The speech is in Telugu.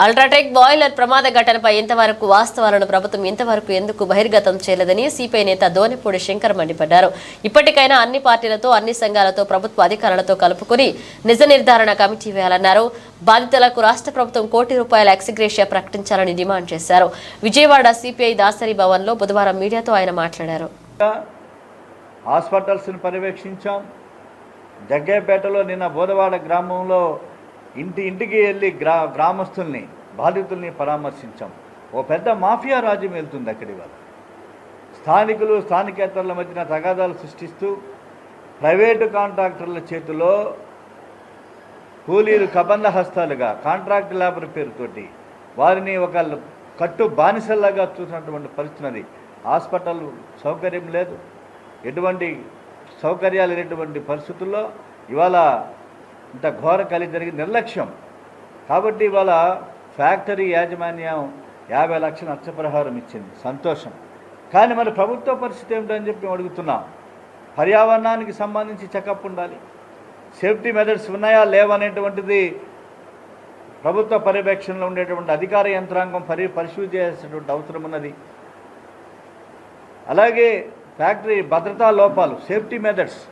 అల్ట్రాటెక్ బాయిలర్ ప్రమాద ఘటనపై ఇంతవరకు వాస్తవాలను ప్రభుత్వం ఇంతవరకు ఎందుకు బహిర్గతం చేయలేదని సిపిఐ నేత దోనిపూడి శంకర్ మండిపడ్డారు. ఇప్పటికైనా అన్ని పార్టీలతో అన్ని సంఘాలతో ప్రభుత్వ అధికారులతో కలుపుకుని నిజ నిర్ధారణ కమిటీ వేయాలన్నారు. బాధితులకు రాష్ట్ర ప్రభుత్వం కోటి రూపాయల ఎక్సిగ్రేషియా ప్రకటించాలని డిమాండ్ చేశారు. విజయవాడ సిపిఐ దాసరి భవన్లో బుధవారం మీడియాతో ఆయన మాట్లాడారు. హాస్పిటల్స్ని పర్యవేక్షించాం. జగ్గేపేటలో నిన్న బోధవాడ గ్రామంలో ఇంటి ఇంటికి వెళ్ళి గ్రా గ్రామస్తుల్ని బాధితుల్ని పరామర్శించాం. ఓ పెద్ద మాఫియా రాజ్యం వెళ్తుంది అక్కడి వాళ్ళు స్థానికులు స్థానికేతరుల మధ్యన తగాదాలు సృష్టిస్తూ ప్రైవేటు కాంట్రాక్టర్ల చేతిలో కూలీలు కబంధ హస్తాలుగా కాంట్రాక్ట్ లేబర్ పేరుతోటి వారిని ఒక కట్టు బానిసల్లాగా చూసినటువంటి పరిస్థితున్నది హాస్పిటల్ సౌకర్యం లేదు. ఎటువంటి సౌకర్యాలు లేనటువంటి పరిస్థితుల్లో ఇవాళ ఇంత ఘోర కలి జరిగి నిర్లక్ష్యం. కాబట్టి ఇవాళ ఫ్యాక్టరీ యాజమాన్యం యాభై లక్షల నష్టపరిహారం ఇచ్చింది. సంతోషం. కానీ మరి ప్రభుత్వ పరిస్థితి ఏమిటని చెప్పి మేము అడుగుతున్నాం. పర్యావరణానికి సంబంధించి చెకప్ ఉండాలి. సేఫ్టీ మెథడ్స్ ఉన్నాయా లేవనేటువంటిది ప్రభుత్వ పర్యవేక్షణలో ఉండేటువంటి అధికార యంత్రాంగం పరి పరిశీలి చేసేటువంటి అవసరం ఉన్నది. అలాగే ఫ్యాక్టరీ భద్రతా లోపాలు సేఫ్టీ మెథడ్స్.